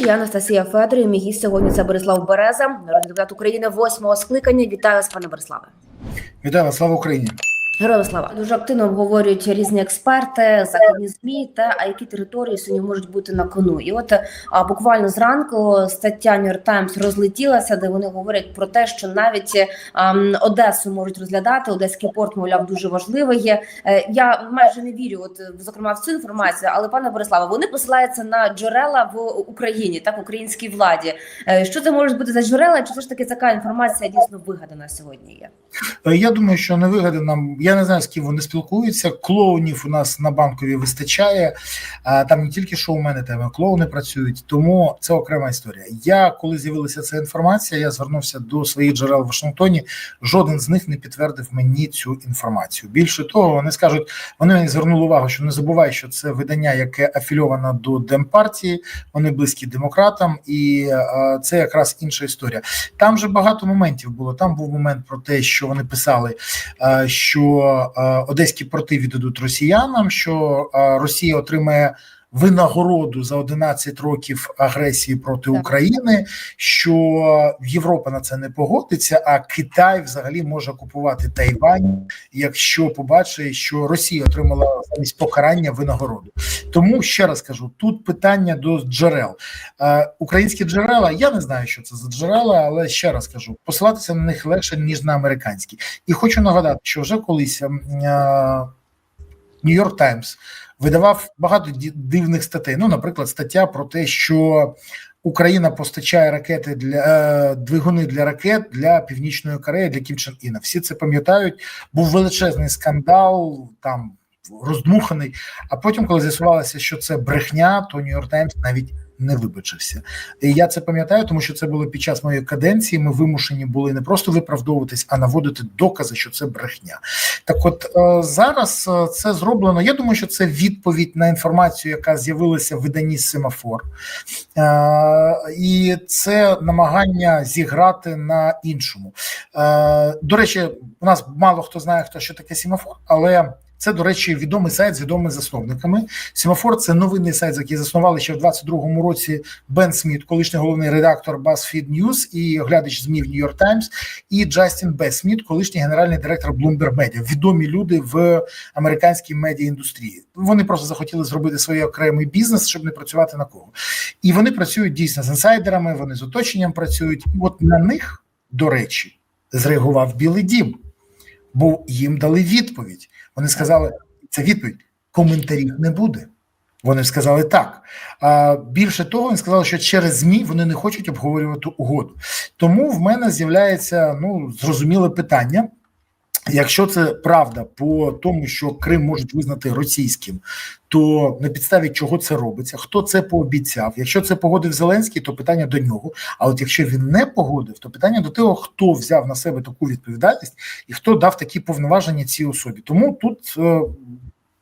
Я Анастасія Федорів. Мій гість сьогодні це Борислав Береза, народний депутат України восьмого скликання. Вітаю вас, пане Бориславе. Вітаю вас, слава Україні. Героям слава дуже активно обговорюють різні експерти, західні змі та а які території сьогодні можуть бути на кону. І от а, буквально зранку стаття New York Times розлетілася, де вони говорять про те, що навіть а, Одесу можуть розглядати. Одеський порт, мовляв, дуже важливий є. Е, Я майже не вірю, от зокрема в цю інформацію, але пане Бориславе, вони посилаються на джерела в Україні, так українській владі. Е, Що це можуть бути за джерела? Чи все ж таки така інформація дійсно вигадана сьогодні? Є Е, Я думаю, що не вигадано. Я не знаю, з ким вони спілкуються. Клоунів у нас на банкові вистачає. Там не тільки шоумени, там і клоуни працюють, тому це окрема історія. Я коли з'явилася ця інформація, я звернувся до своїх джерел в Вашингтоні. Жоден з них не підтвердив мені цю інформацію. Більше того, вони скажуть, вони мені звернули увагу, що не забувай, що це видання, яке афільовано до Демпартії, вони близькі демократам, і е, це якраз інша історія. Там же багато моментів було. Там був момент про те, що вони писали, е, е, одеські порти віддадуть росіянам, що е, Росія отримає. Винагороду за 11 років агресії проти Так. України, що Європа на це не погодиться, а Китай взагалі може купувати Тайвань, якщо побачить, що Росія отримала замість покарання винагороду. Тому ще раз кажу: тут питання до джерел. Е, українські джерела, я не знаю, що це за джерела, але ще раз кажу, посилатися на них легше ніж на американські. І хочу нагадати, що вже колись е, Нью-Йорк Таймс видавав багато дивних статей. Ну, наприклад, стаття про те, що Україна постачає ракети для е, двигуни для ракет для Північної Кореї, для Кім Чен Іна. Всі це пам'ятають. Був величезний скандал там. Роздмуханий, а потім, коли з'ясувалося, що це брехня, то Нью-Йорк Таймс навіть не вибачився. І я це пам'ятаю, тому що це було під час моєї каденції. Ми вимушені були не просто виправдовуватись, а наводити докази, що це брехня. Так, от е, зараз е, це зроблено. Я думаю, що це відповідь на інформацію, яка з'явилася в виданні Семафор, Е, і це намагання зіграти на іншому. До речі, у нас мало хто знає, хто що таке Семафор, але. Це, до речі, відомий сайт з відомими засновниками. Семафор це новинний сайт, який заснували ще в 22-му році Бен Сміт, колишній головний редактор BuzzFeed News і глядач ЗМІ в New York Times, і Джастін Б. Сміт, колишній генеральний директор Bloomberg Media. Відомі люди в американській медіаіндустрії. Вони просто захотіли зробити свій окремий бізнес, щоб не працювати на кого. І вони працюють дійсно з інсайдерами, вони з оточенням працюють. От на них, до речі, зреагував Білий Дім, бо їм дали відповідь. Вони сказали, це відповідь: коментарів не буде. Вони сказали так. А більше того, вони сказали, що через ЗМІ вони не хочуть обговорювати угоду. Тому в мене з'являється ну зрозуміле питання. Якщо це правда по тому, що Крим можуть визнати російським, то на підставі чого це робиться? Хто це пообіцяв? Якщо це погодив Зеленський, то питання до нього. А от якщо він не погодив, то питання до того, хто взяв на себе таку відповідальність і хто дав такі повноваження цій особі. Тому тут е,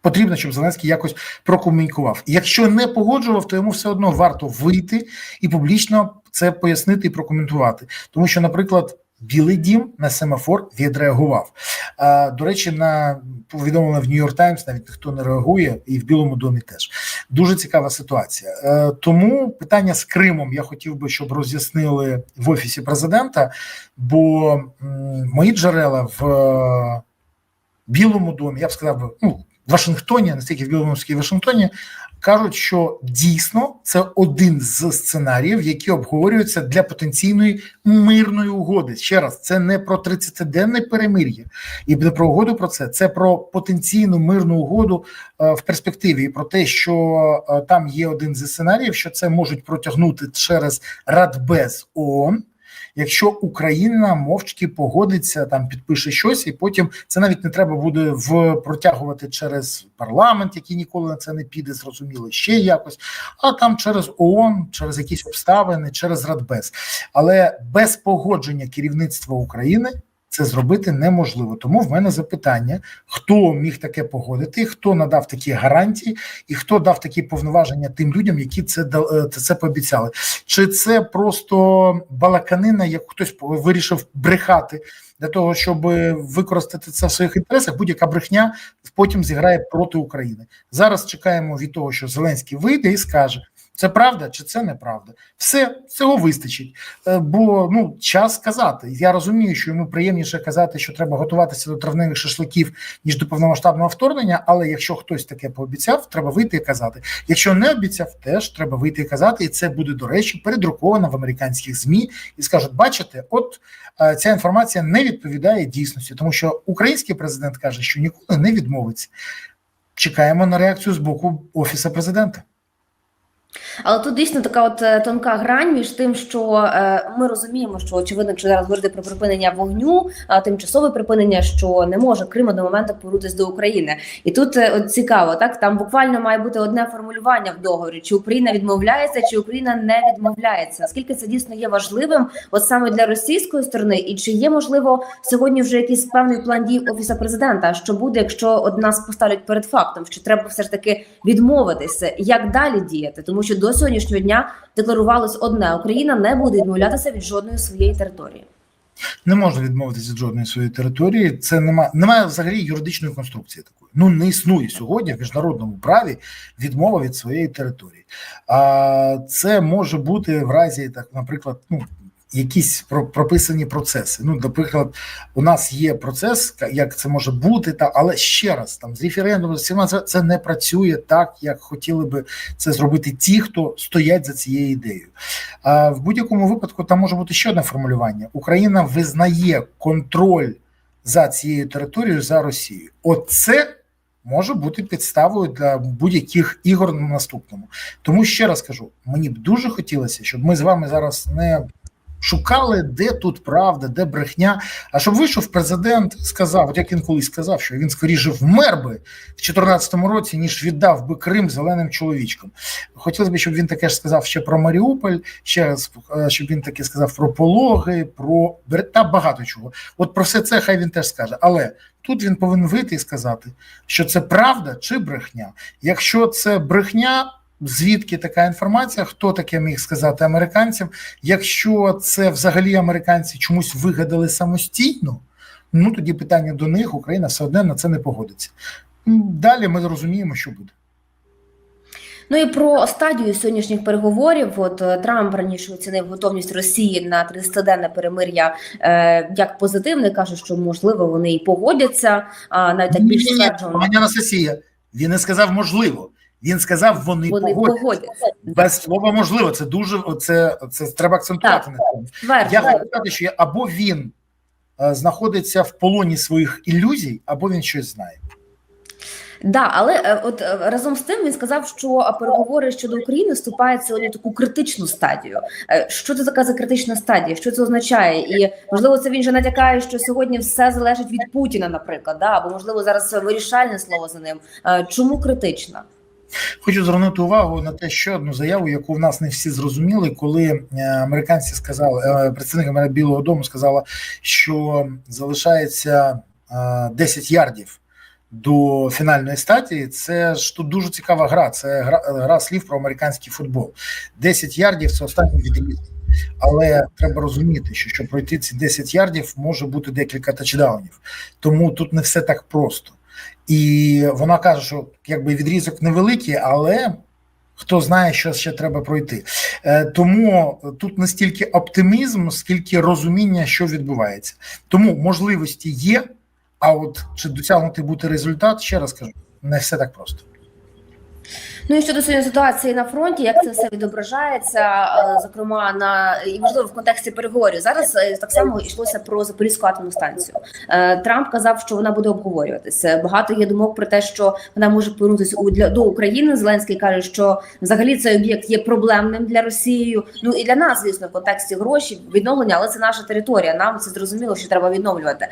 потрібно, щоб Зеленський якось прокомунікував. Якщо не погоджував, то йому все одно варто вийти і публічно це пояснити і прокоментувати. Тому що, наприклад. Білий дім на семафор відреагував. А, До речі, на повідомлення в Нью-Йорк Таймс навіть ніхто не реагує, і в Білому домі теж дуже цікава ситуація. Е, Тому питання з Кримом я хотів би, щоб роз'яснили в офісі президента, бо м, мої джерела в е, Білому домі, я б сказав, ну Вашингтоні, настільки в Білому Вашингтоні, кажуть, що дійсно це один з сценаріїв, які обговорюються для потенційної мирної угоди. Ще раз, це не про 30-денне перемир'я і не про угоду про це. Це про потенційну мирну угоду е, в перспективі, і про те, що е, там є один зі сценаріїв, що це можуть протягнути через Радбез ООН. Якщо Україна мовчки погодиться, там підпише щось, і потім це навіть не треба буде в протягувати через парламент, який ніколи на це не піде, зрозуміло, ще якось, а там через ООН, через якісь обставини, через Радбез. Але без погодження керівництва України. Це зробити неможливо. Тому в мене запитання: хто міг таке погодити, хто надав такі гарантії, і хто дав такі повноваження тим людям, які це е, це пообіцяли. Чи це просто балаканина, як хтось вирішив брехати для того, щоб використати це в своїх інтересах? Будь-яка брехня потім зіграє проти України. Зараз чекаємо від того, що Зеленський вийде і скаже. Це правда чи це неправда? Все цього вистачить. Е, Бо ну час сказати. Я розумію, що йому приємніше казати, що треба готуватися до травневих шашликів ніж до повномасштабного вторгнення. Але якщо хтось таке пообіцяв, треба вийти і казати. Якщо не обіцяв, теж треба вийти і казати. І це буде до речі передруковано в американських змі і скажуть: бачите, от е, ця інформація не відповідає дійсності, тому що український президент каже, що ніколи не відмовиться. Чекаємо на реакцію з боку офісу президента. Але тут дійсно така от е, тонка грань між тим, що е, ми розуміємо, що очевидно, якщо зараз говорити про припинення вогню, а тимчасове припинення, що не може Крим до моменту повернутися до України. І тут е, от цікаво, так там буквально має бути одне формулювання в договорі: чи Україна відмовляється, чи Україна не відмовляється. Наскільки це дійсно є важливим, от саме для російської сторони, і чи є можливо сьогодні вже якийсь певний план дій офіса президента? Що буде, якщо од нас поставлять перед фактом, що треба все ж таки відмовитися, як далі діяти, тому що до сьогоднішнього дня декларувалось одне: Україна не буде відмовлятися від жодної своєї території. Не можна відмовитися від жодної своєї території. Це немає, немає взагалі юридичної конструкції такої. Ну не існує сьогодні в міжнародному праві відмова від своєї території. А це може бути в разі, так, наприклад, ну. Якісь про- прописані процеси. Ну, наприклад, у нас є процес, як це може бути, та але ще раз там з референдуму з це не працює так, як хотіли би це зробити ті, хто стоять за цією ідеєю. А в будь-якому випадку там може бути ще одне формулювання: Україна визнає контроль за цією територією за Росією. Оце може бути підставою для будь-яких ігор на наступному. Тому ще раз кажу: мені б дуже хотілося, щоб ми з вами зараз не. Шукали, де тут правда, де брехня. А щоб вийшов президент, сказав, от як він колись сказав, що він скоріше вмер би в 2014 році, ніж віддав би Крим зеленим чоловічкам. Хотілося б, щоб він таке ж сказав ще про Маріуполь, ще раз, е, щоб він таке сказав про пологи, про та багато чого. От про все це хай він теж скаже. Але тут він повинен вийти і сказати, що це правда чи брехня. Якщо це брехня. Звідки така інформація? Хто таке міг сказати американцям? Якщо це взагалі американці чомусь вигадали самостійно, ну тоді питання до них Україна все одно на це не погодиться. Далі ми зрозуміємо, що буде. Ну і про стадію сьогоднішніх переговорів. От е, Трамп раніше оцінив готовність Росії на 30-денне перемир'я е, як позитивне. каже, що можливо вони і погодяться. А навіть так більш Ні-ні-ні, Пані Сесія, він не сказав можливо. Він сказав, вони, вони погодяться. погодяться. Без слова можливо. Це дуже це, це треба акцентувати Так. на цьому. Я хочу сказати, що або він е, знаходиться в полоні своїх ілюзій, або він щось знає. Да, але е, от е, разом з тим він сказав, що переговори щодо України вступають сьогодні в таку критичну стадію. Що це така за критична стадія? Що це означає? І можливо, це він же натякає, що сьогодні все залежить від Путіна, наприклад, да? або можливо зараз вирішальне слово за ним. Чому критична? Хочу звернути увагу на те, ще одну заяву, яку в нас не всі зрозуміли, коли е, американці сказали, е, представник Білого Дому сказала, що залишається е, 10 ярдів до фінальної стадії. Це ж тут дуже цікава гра. Це гра, гра слів про американський футбол. 10 ярдів це останній відрізок. Але треба розуміти, що щоб пройти ці 10 ярдів, може бути декілька тачдаунів. Тому тут не все так просто. І вона каже, що якби відрізок невеликий, але хто знає, що ще треба пройти. Е, Тому тут не стільки оптимізм, скільки розуміння, що відбувається. Тому можливості є. А от чи досягнути бути результат, ще раз кажу, не все так просто. Ну і щодо ситуації на фронті, як це все відображається, е, зокрема на і можливо в контексті переговорів. Зараз е, так само йшлося про Запорізьку атомну станцію. Е, Трамп казав, що вона буде обговорюватися. Багато є думок про те, що вона може повернутися у для до України. Зеленський каже, що взагалі цей об'єкт є проблемним для Росії. Ну і для нас, звісно, в контексті гроші відновлення, але це наша територія. Нам це зрозуміло, що треба відновлювати.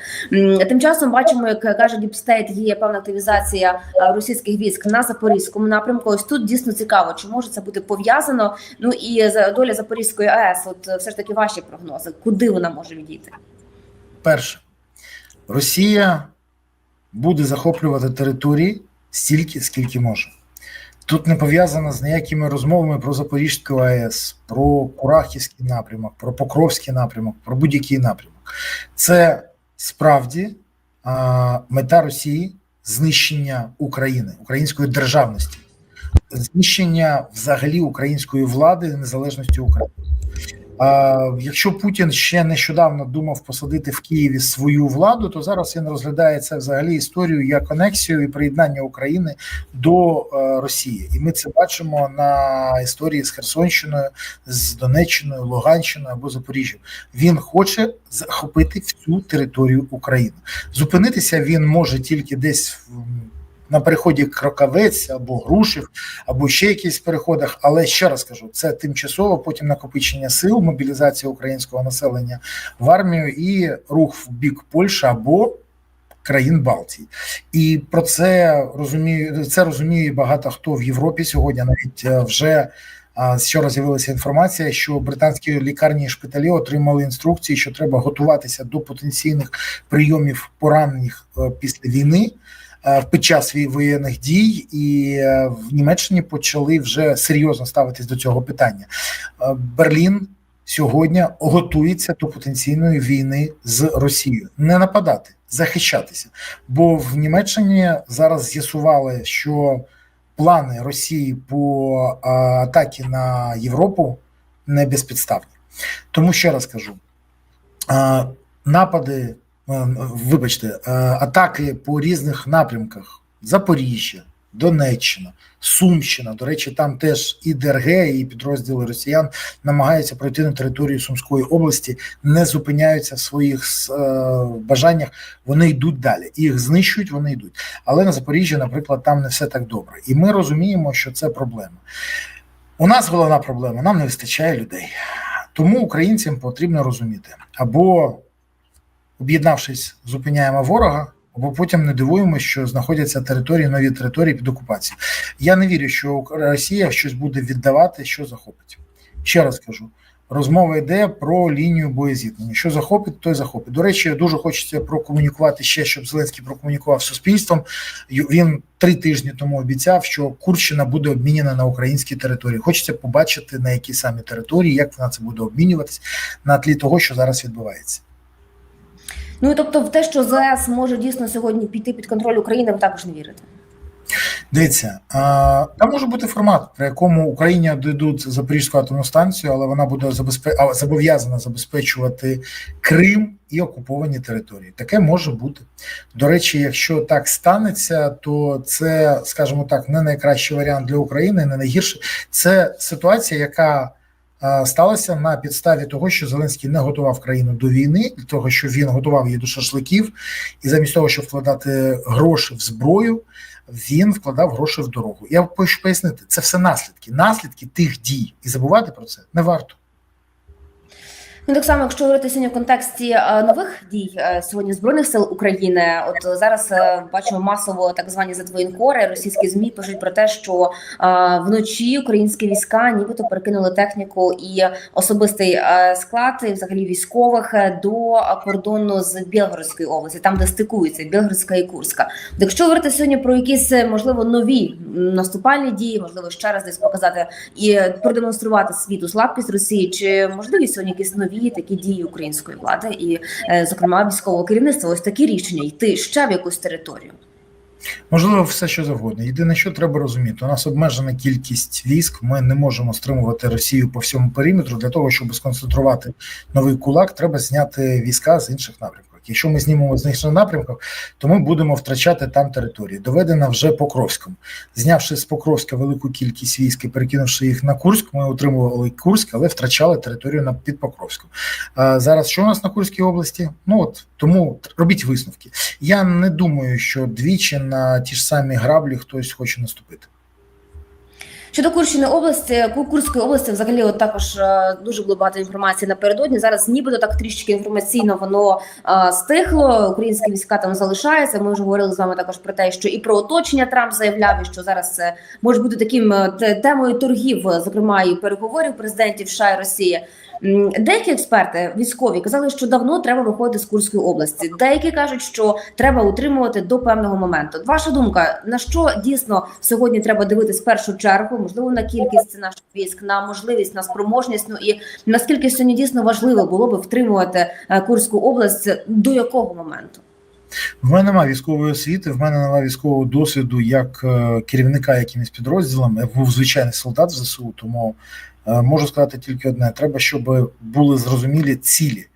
Тим часом бачимо, як каже Діпстейт, є певна активізація російських військ на запорізькому напрямку. Ось тут дійсно цікаво, чи може це бути пов'язано. Ну і доля Запорізької АЕС, от е, все ж таки ваші прогнози, куди вона може відійти? Перше, Росія буде захоплювати території стільки, скільки може. Тут не пов'язано з ніякими розмовами про Запорізьку АЕС, про Курахівський напрямок, про Покровський напрямок, про будь-який напрямок. Це справді а, мета Росії знищення України, української державності. Знищення взагалі української влади незалежності України. А, якщо Путін ще нещодавно думав посадити в Києві свою владу, то зараз він розглядає це взагалі історію як анексію і приєднання України до е, Росії, і ми це бачимо на історії з Херсонщиною, з Донеччиною, Луганщиною або Запоріжжям. Він хоче захопити всю територію України. Зупинитися він може тільки десь в- на переході Крокавець або Грушів, або ще якісь переходах. Але ще раз кажу, це тимчасово потім накопичення сил, мобілізація українського населення в армію і рух в бік Польщі або країн Балтії. І про це розумію. Це розуміє багато хто в Європі сьогодні. Навіть е, вже а, вчора з'явилася інформація, що британські лікарні і шпиталі отримали інструкції, що треба готуватися до потенційних прийомів поранених е, після війни під час воєнних дій, і е, в Німеччині почали вже серйозно ставитись до цього питання. Е, Берлін сьогодні готується до потенційної війни з Росією, не нападати, захищатися. Бо в Німеччині зараз з'ясували, що плани Росії по е, атакі на Європу не безпідставні. Тому ще раз кажу: е, напади, е, вибачте, е, атаки по різних напрямках: Запоріжжя, Донеччина, Сумщина. До речі, там теж і ДРГ, і підрозділи росіян намагаються пройти на територію Сумської області, не зупиняються в своїх е, бажаннях. Вони йдуть далі. Їх знищують, вони йдуть. Але на Запоріжжі, наприклад, там не все так добре. І ми розуміємо, що це проблема. У нас головна проблема: нам не вистачає людей. Тому українцям потрібно розуміти або об'єднавшись, зупиняємо ворога, або потім не дивуємо, що знаходяться території, нові території під окупацією. Я не вірю, що Росія щось буде віддавати, що захопить. Ще раз кажу. Розмова йде про лінію боєзіткнення. Що захопить, той захопить. До речі, дуже хочеться прокомунікувати ще, щоб Зеленський прокомунікував з суспільством. Він три тижні тому обіцяв, що Курщина буде обмінена на українські території. Хочеться побачити на які самі території, як вона це буде обмінюватись на тлі того, що зараз відбувається. Ну і тобто, в те, що ЗС може дійсно сьогодні піти під контроль України, ви також не вірите. Дивіться, там може бути формат, при якому Україні дадуть Запорізьку атомну станцію, але вона буде забезпе... зобов'язана забезпечувати Крим і окуповані території. Таке може бути. До речі, якщо так станеться, то це, скажімо так, не найкращий варіант для України, не найгірший. Це ситуація, яка сталася на підставі того, що Зеленський не готував країну до війни, для того, що він готував її до шашликів, і замість того, щоб вкладати гроші в зброю він вкладав гроші в дорогу. Я хочу пояснити, це все наслідки, наслідки тих дій. І забувати про це не варто. Ну так само, якщо говорити сьогодні в контексті е, нових дій е, сьогодні збройних сил України, от зараз е, бачимо масово так звані затвоєнкори, російські змі пишуть про те, що вночі українські війська нібито перекинули техніку і особистий склад, і взагалі військових до кордону з Білгородської області, там де стикуються Білгородська і Курська. Якщо говорити сьогодні про якісь можливо нові наступальні дії, можливо, ще раз десь показати і продемонструвати світу слабкість Росії, чи можливі сьогодні якісь нові такі дії української влади, і е, зокрема військового керівництва, ось такі рішення йти ще в якусь територію. Можливо, все що завгодно. Єдине, що треба розуміти, у нас обмежена кількість військ. Ми не можемо стримувати Росію по всьому периметру. Для того, щоб сконцентрувати новий кулак, треба зняти війська з інших напрямків. Якщо ми знімемо з інших напрямків, то ми будемо втрачати там території. Доведено вже Покровськом. Знявши з Покровська велику кількість військ і перекинувши їх на Курськ, ми отримували Курськ, але втрачали територію на під Покровськом. А зараз що у нас на Курській області? Ну от тому робіть висновки. Я не думаю, що двічі на ті ж самі граблі хтось хоче наступити. Щодо Курщини області, Ку- Курської області, взагалі, от також е, дуже було багато інформації напередодні. Зараз нібито так трішки інформаційно воно е, стихло. Українські війська там залишаються. Ми вже говорили з вами також про те, що і про оточення Трамп заявляв, і що зараз може бути таким е, темою торгів, зокрема і переговорів президентів США і Росії. Деякі експерти військові казали, що давно треба виходити з Курської області. Деякі кажуть, що треба утримувати до певного моменту. Ваша думка, на що дійсно сьогодні треба дивитись в першу чергу? Можливо, на кількість наших військ, на можливість, на спроможність. Ну і наскільки сьогодні дійсно важливо було би втримувати е, Курську область до якого моменту? В мене немає військової освіти, в мене немає військового досвіду як е, керівника якимось підрозділом. Я був звичайний солдат в ЗСУ, тому можу сказати тільки одне: треба, щоб були зрозумілі цілі.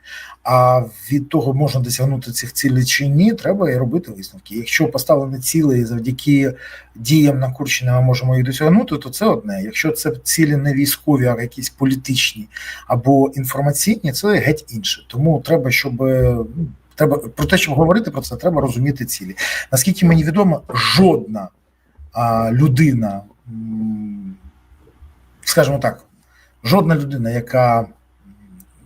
А від того, можна досягнути цих цілей чи ні, треба і робити висновки. Якщо поставлені цілі і завдяки діям на Курщині ми можемо їх досягнути, то це одне. Якщо це цілі не військові, а якісь політичні або інформаційні, це геть інше. Тому треба, щоб е, ну, треба про те, щоб говорити про це, треба розуміти цілі. Наскільки мені відомо, жодна а, людина, скажімо так, жодна людина, яка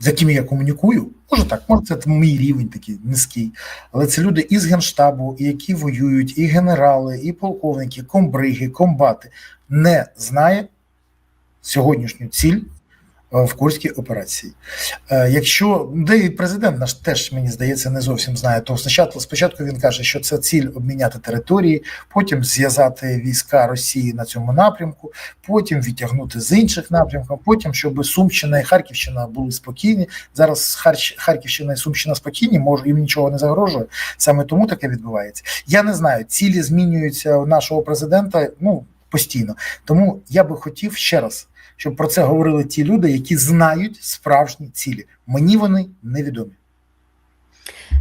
з якими я комунікую, може так, може це мій рівень такий низький, але це люди із генштабу, і які воюють, і генерали, і полковники, комбриги, комбати, не знає сьогоднішню ціль в Курській операції. Е, Якщо де і президент наш теж мені здається не зовсім знає, то спочатку спочатку він каже, що це ціль обміняти території, потім зв'язати війська Росії на цьому напрямку, потім відтягнути з інших напрямків, потім щоб Сумщина і Харківщина були спокійні. Зараз Харч- Харківщина і Сумщина спокійні, може їм нічого не загрожує. Саме тому таке відбувається. Я не знаю, цілі змінюються у нашого президента ну постійно. Тому я би хотів ще раз, щоб про це говорили ті люди, які знають справжні цілі. Мені вони невідомі.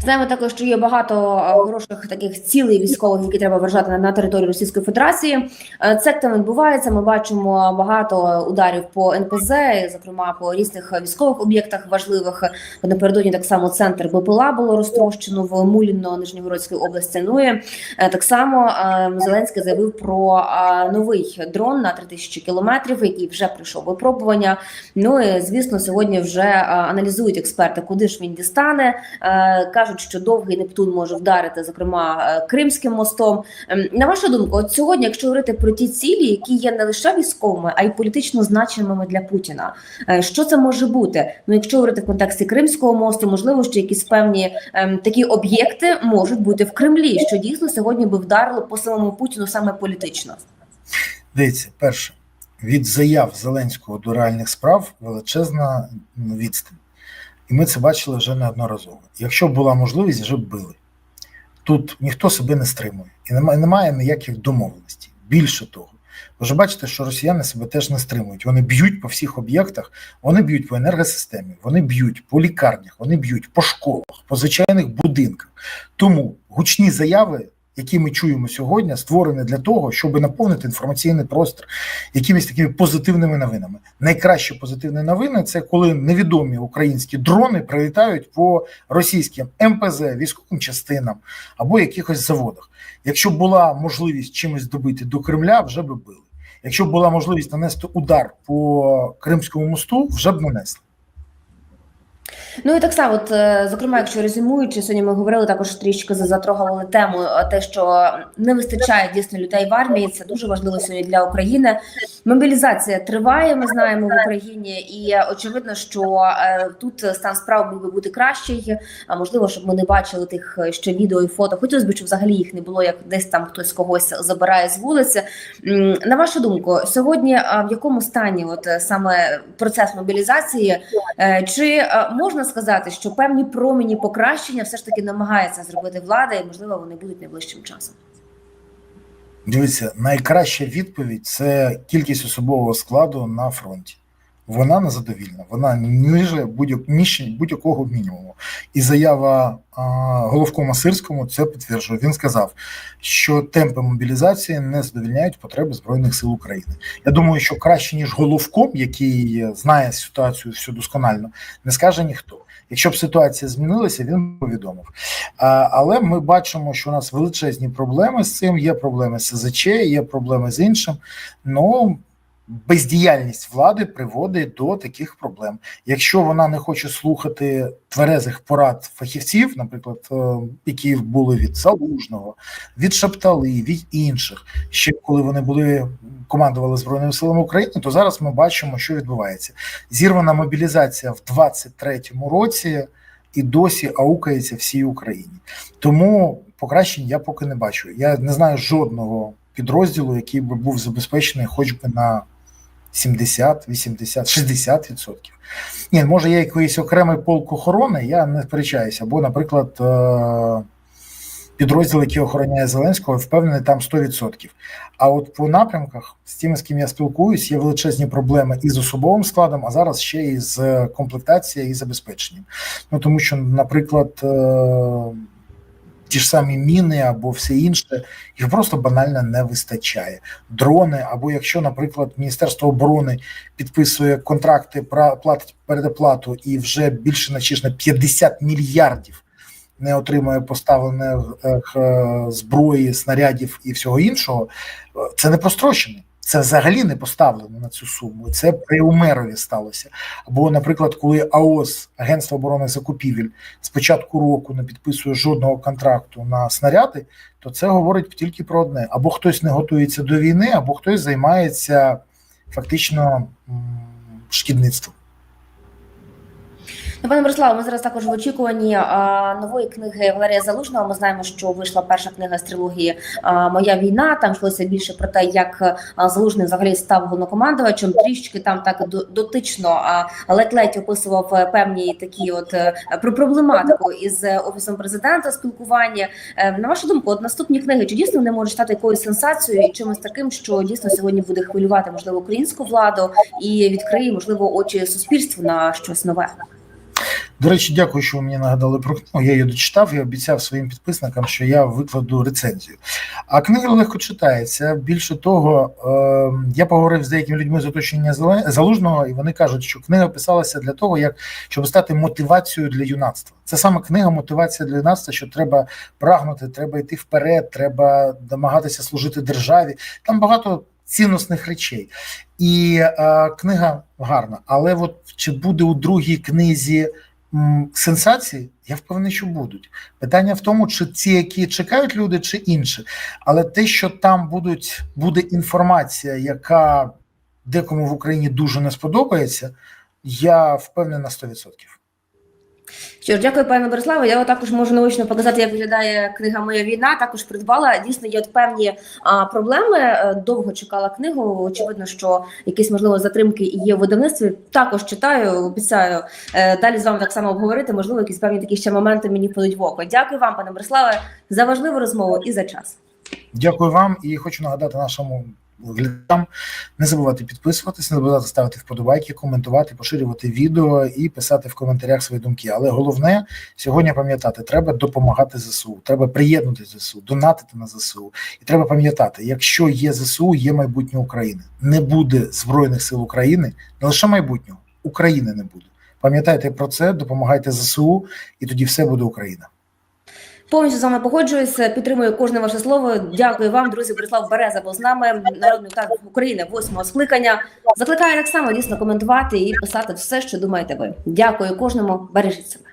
Знаємо також, що є багато е, хороших таких цілей військових, які треба вважати на, на території Російської Федерації. Е, Це там відбувається. Ми бачимо багато ударів по НПЗ, зокрема по різних військових об'єктах важливих. Напередодні так само центр БПЛА було розтрощено в Муліно Нижньогородській області. Ну і е, так само Зеленський заявив про новий дрон на 3000 кілометрів, який вже пройшов випробування. Ну і звісно, сьогодні вже аналізують експерти, куди ж він дістане. Кажуть, що довгий Нептун може вдарити, зокрема е, Кримським мостом. Ем, На вашу думку, от сьогодні, якщо говорити про ті цілі, які є не лише військовими, а й політично значимими для Путіна, е, що це може бути? Ну, якщо говорити в контексті Кримського мосту, можливо, що якісь певні ем, такі об'єкти можуть бути в Кремлі, що дійсно сьогодні би вдарило по самому Путіну саме політично. Дивіться, перше, від заяв Зеленського до реальних справ величезна відстань. Ми це бачили вже неодноразово. Якщо була можливість, вже б били. Тут ніхто себе не стримує і немає, немає ніяких домовленостей. Більше того, ви ж бачите, що росіяни себе теж не стримують. Вони б'ють по всіх об'єктах, вони б'ють по енергосистемі, вони б'ють по лікарнях, вони б'ють по школах, по звичайних будинках. Тому гучні заяви, які ми чуємо сьогодні, створені для того, щоб наповнити інформаційний простір якимись такими позитивними новинами. Найкращі позитивні новини це коли невідомі українські дрони прилітають по російським МПЗ, військовим частинам або якихось заводах. Якщо була можливість чимось добити до Кремля, вже би били. Якщо була можливість нанести удар по Кримському мосту, вже б нанесли. Ну і так само, от, е, зокрема, якщо резюмуючи, сьогодні ми говорили також трішки за- затрогували тему, е, те, що не вистачає дійсно людей в армії. Це дуже важливо сьогодні для України. Мобілізація триває. Ми знаємо в Україні, і е, очевидно, що тут стан справ міг би бути кращий. А можливо, щоб ми не бачили тих ще відео і фото. Хотілося б, щоб взагалі їх не було, як десь там хтось когось забирає з вулиці. На вашу думку, сьогодні в якому стані, от саме процес мобілізації? Чи е, можна сказати, що певні промені покращення все ж таки намагається зробити влада, і можливо вони будуть найближчим часом? Дивіться, найкраща відповідь це кількість особового складу на фронті. Вона незадовільна, вона ниже будь-якого мінімуму. І заява а, головкома Сирському це підтверджує. Він сказав, що темпи мобілізації не задовільняють потреби Збройних сил України. Я думаю, що краще, ніж головком, який знає ситуацію всю досконально, не скаже ніхто. Якщо б ситуація змінилася, він повідомив. А, але ми бачимо, що у нас величезні проблеми з цим. Є проблеми з СЗЧ, є проблеми з іншим. Ну бездіяльність влади приводить до таких проблем. Якщо вона не хоче слухати тверезих порад фахівців, наприклад, е, які були від Залужного, від Шаптали, від інших, ще коли вони були командували збройними силами України, то зараз ми бачимо, що відбувається. Зірвана мобілізація в 23-му році. І досі аукається всій Україні, тому покращень я поки не бачу. Я не знаю жодного підрозділу, який би був забезпечений, хоч би на 70, 80, 60 відсотків. Ні, може, є якийсь окремий полк охорони, я не сперечаюся. Або, наприклад, е- підрозділ, який охороняє Зеленського, впевнений там 100%. А от по напрямках з тими, з ким я спілкуюсь, є величезні проблеми і з особовим складом, а зараз ще і з комплектацією і забезпеченням. Ну тому що, наприклад, е, ті ж самі міни або все інше, їх просто банально не вистачає. Дрони, або якщо, наприклад, Міністерство оборони підписує контракти, платить передоплату і вже більше ніж на 50 мільярдів не отримує поставлених е, зброї, снарядів і всього іншого, е, це не прострочено. Це взагалі не поставлено на цю суму. Це при Умерові сталося. Або, наприклад, коли АОС, Агентство оборони закупівель, з початку року не підписує жодного контракту на снаряди, то це говорить тільки про одне: або хтось не готується до війни, або хтось займається фактично шкідництвом. Ну, пане Бориславе, ми зараз також в очікуванні а, нової книги Валерія Залужного. Ми знаємо, що вийшла перша книга з трилогії а, Моя війна. Там йшлося більше про те, як Залужний взагалі став головнокомандувачем. Трішки там так дотично ледь-ледь описував е, певні такі, от е, про проблематику із е, офісом президента спілкування. На вашу думку, от наступні книги чи дійсно вони можуть стати якоюсь сенсацією і чимось таким, що дійсно сьогодні буде хвилювати можливо українську владу і відкриє можливо очі суспільству на щось нове. До речі, дякую, що ви мені нагадали про книгу. Я її дочитав і обіцяв своїм підписникам, що я викладу рецензію. А книга легко читається. Більше того, е, я поговорив з деякими людьми з оточення залужного, і вони кажуть, що книга писалася для того, як щоб стати мотивацією для юнацтва. Це саме книга мотивація для юнацтва, що треба прагнути, треба йти вперед, треба домагатися служити державі. Там багато цінностних речей. І е, книга гарна. Але от чи буде у другій книзі сенсації? Я впевнений, що будуть. Питання в тому, чи ці, які чекають люди, чи інші. Але те, що там будуть, буде інформація, яка декому в Україні дуже не сподобається, я впевнений на 100%. Що ж, дякую, пане Бориславе. Я також можу наочно показати, як виглядає книга Моя війна. Також придбала. Дійсно, є от певні а, проблеми. Е, Довго чекала книгу. Очевидно, що якісь можливо затримки є в видавництві. Також читаю, обіцяю е, далі з вами так само обговорити. Можливо, якісь певні такі ще моменти мені впадуть в око. Дякую вам, пане Бориславе, за важливу розмову і за час. Дякую вам і хочу нагадати нашому глядачам не забувати підписуватися, не забувати ставити вподобайки, коментувати, поширювати відео і писати в коментарях свої думки. Але головне сьогодні пам'ятати, треба допомагати ЗСУ, треба приєднати ЗСУ, донатити на ЗСУ. І треба пам'ятати, якщо є ЗСУ, є майбутнє України. Не буде збройних сил України, не лише майбутнього України не буде. Пам'ятайте про це, допомагайте ЗСУ, і тоді все буде Україна. Повністю з вами погоджуюся, підтримую кожне ваше слово. Дякую вам, друзі. Борислав Береза був з нами, народний депутат України, восьмого скликання. Закликаю так само дійсно коментувати і писати все, що думаєте ви. Дякую кожному. Бережіть себе.